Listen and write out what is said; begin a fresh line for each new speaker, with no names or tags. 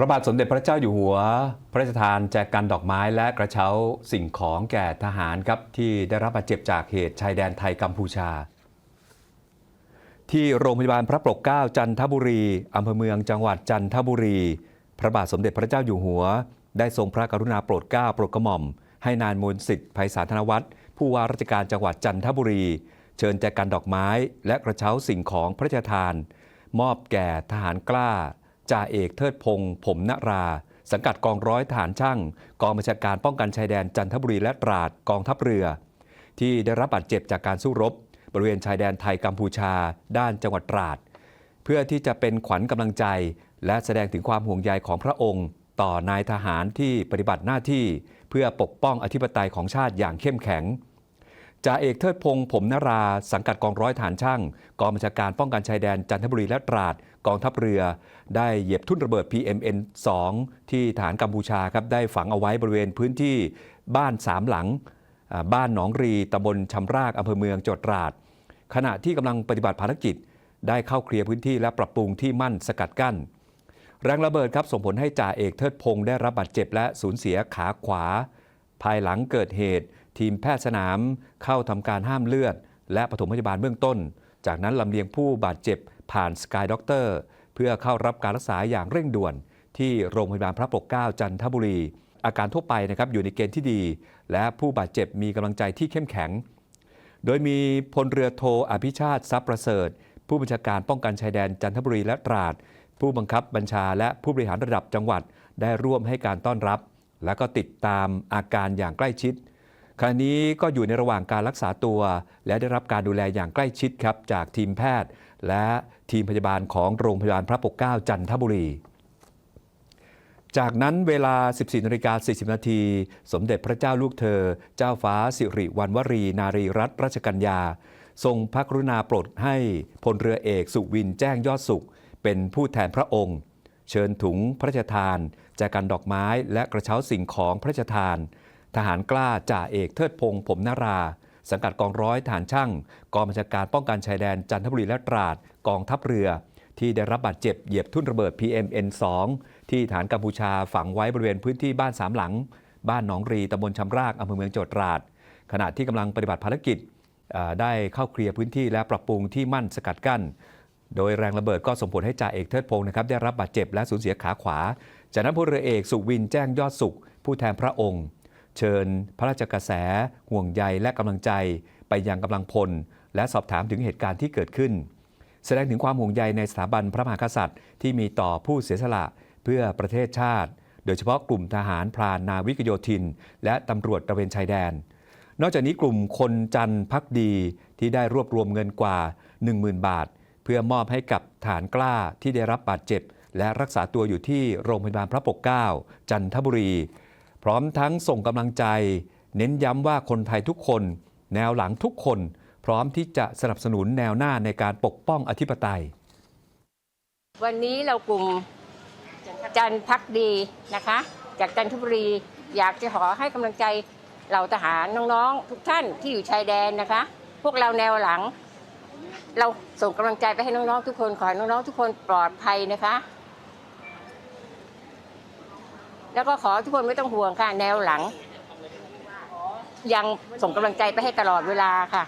ระบาทสมเด็จพระเจ้าอยู่หัว พระราชทานแจกกันดอกไม้และกระเช้าสิ่งของแก่ทหารครับที่ได้รับบาดเจ็บจากเหตุชายแดนไทยกัมพูชา ที่โรงพยาบาลพระปกเกล้าจันทบุรีอำเภอเมืองจังหวัดจันทบุรี พระบาทสมเด็จพระเจ้าอยู่หัว ได้ทรงพระกรุณาโปรดเกล้าโปรดกระหม่อม ให้นายมนสิทธิ์ไพศาลธนวัฒน์ผู้ว่าราชการจังหวัดจันทบุรี เชิญแจกันดอกไม้ และกระเช้าสิ่งของพระราชทาน มอบแก่ทหารกล้า จ่าเอกเทิดพงศ์ผมนรา สังกัดกองร้อยทหารช่าง กองบัญชาการป้องกันชายแดนจันทบุรีและตราดกองทัพเรือ ที่ได้รับบาดเจ็บจากการสู้รบ บริเวณชายแดนไทยกัมพูชา ด้านจังหวัดตราด เพื่อที่จะเป็นขวัญกำลังใจ และแสดงถึงความห่วงใยของพระองค์ ต่อนายทหารที่ปฏิบัติหน้าที่ เพื่อปกป้องอธิปไตยของชาติอย่างเข้มแข็ง จ่าเอกเทิดพงศ์ผมนรา สังกัดกองร้อยฐานช่าง กองบัญชาการป้องกันชายแดนจันทบุรีและตราด กองทัพเรือ ได้เหยียบทุ่นระเบิด PMN 2 ที่ฐานกัมพูชาครับได้ฝังเอาไว้บริเวณพื้นที่บ้านสามหลัง บ้านหนองรีตำบลชำรากอำเภอเมืองจังหวัดตราด ขณะที่กำลังปฏิบัติภารกิจ ได้เข้าเคลียร์พื้นที่และปรับปรุงที่มั่นสกัดกั้น แรงระเบิดครับส่งผลให้จ่าเอกเทิดพงศ์ได้รับบาดเจ็บและสูญเสียขาขวา ภายหลังเกิดเหตุ ทีมแพทย์สนามเข้าทำการห้ามเลือด และปฐมพยาบาลเบื้องต้น จากนั้นลำเลียงผู้บาดเจ็บผ่านสกายด็อกเตอร์เพื่อเข้ารับการรักษาอย่างเร่งด่วน ที่โรงพยาบาลพระปกเกล้าจันทบุรี อาการทั่วไปนะครับอยู่ในเกณฑ์ที่ดี และผู้บาดเจ็บมีกำลังใจที่เข้มแข็ง โดยมีพลเรือโทอภิชาติทรัพย์ประเสริฐ ผู้บัญชาการป้องกันชายแดนจันทบุรีและตราด ผู้บังคับบัญชาและผู้บริหารระดับจังหวัดได้ร่วมให้การต้อนรับ และก็ติดตามอาการอย่างใกล้ชิด ขณะนี้ก็อยู่ในระหว่างการรักษาตัว และได้รับการดูแลอย่างใกล้ชิดครับจากทีมแพทย์ และทีมพยาบาลของโรงพยาบาลพระปกเกล้าจันทบุรี จากนั้นเวลา 14นาฬิกา40 นาที สมเด็จพระเจ้าลูกเธอ เจ้าฟ้าสิริวัณวรี นารีรัตนราชกัญญา ทรงพระกรุณาโปรดให้พลเรือเอกสุวินแจ้งยอดสุข เป็นผู้แทนพระองค์ เชิญถุงพระราชทานแจกันดอกไม้และกระเช้าสิ่งของพระราชทาน ทหารกล้าจ่าเอกเทิดพงศ์ผมนารา สังกัดกองร้อยฐานช่างกองบัญชาการป้องกันชายแดนจันทบุรีและตราดกองทัพเรือ ที่ได้รับบาดเจ็บเหยียบทุ่นระเบิด PMN2 ที่ฐานกัมพูชาฝังไว้บริเวณพื้นที่บ้านสามหลัง บ้านหนองรีตำบลชำรากอำเภอเมืองจังหวัดตราดขณะที่กำลังปฏิบัติภารกิจได้เข้าเคลียร์พื้นที่และปรับปรุงที่มั่นสกัดกั้น โดยแรงระเบิดก็ส่งผลให้จ่าเอกเทิดพงศ์นะครับได้รับบาดเจ็บและสูญเสียขาขวา จากนั้นพลเรือเอกสุวินแจ้งยอดสุข ผู้แทนพระองค์ เชิญพระราชกระแส ห่วงใยและกำลังใจไปยังกำลังพล และสอบถามถึงเหตุการณ์ที่เกิดขึ้น แสดงถึงความห่วงใยในสถาบันพระมหากษัตริย์ ที่มีต่อผู้เสียสละเพื่อประเทศชาติ โดยเฉพาะกลุ่มทหารพรานนาวิกโยธิน และตำรวจตระเวนชายแดน นอกจากนี้กลุ่มคนจันทร์พักดีที่ได้รวบรวมเงินกว่า 10,000 บาท เพื่อมอบให้กับฐานกล้าที่ได้รับบาดเจ็บ และรักษาตัวอยู่ที่โรงพยาบาลพระปกเกล้าจันทบุรี พร้อมทั้งส่งกำลังใจ เน้นย้ำว่าคนไทยทุกคน แนวหลังทุกคน พร้อมที่จะสนับสนุนแนวหน้าในการปกป้องอธิปไตย
วันนี้เรากลุ่มจันทพักดีนะคะ จากจันทบุรีอยากจะขอให้กำลังใจเหล่าทหารน้องๆ ทุกท่านที่อยู่ชายแดนนะคะ พวกเราแนวหลัง เราส่งกำลังใจไปให้น้องๆทุกคนขอให้น้องๆทุกคนปลอดภัยนะคะ แล้วก็ขอทุกคนไม่ต้องห่วงค่ะ แนวหลัง ยังส่งกำลังใจไปให้ตลอดเวลาค่ะ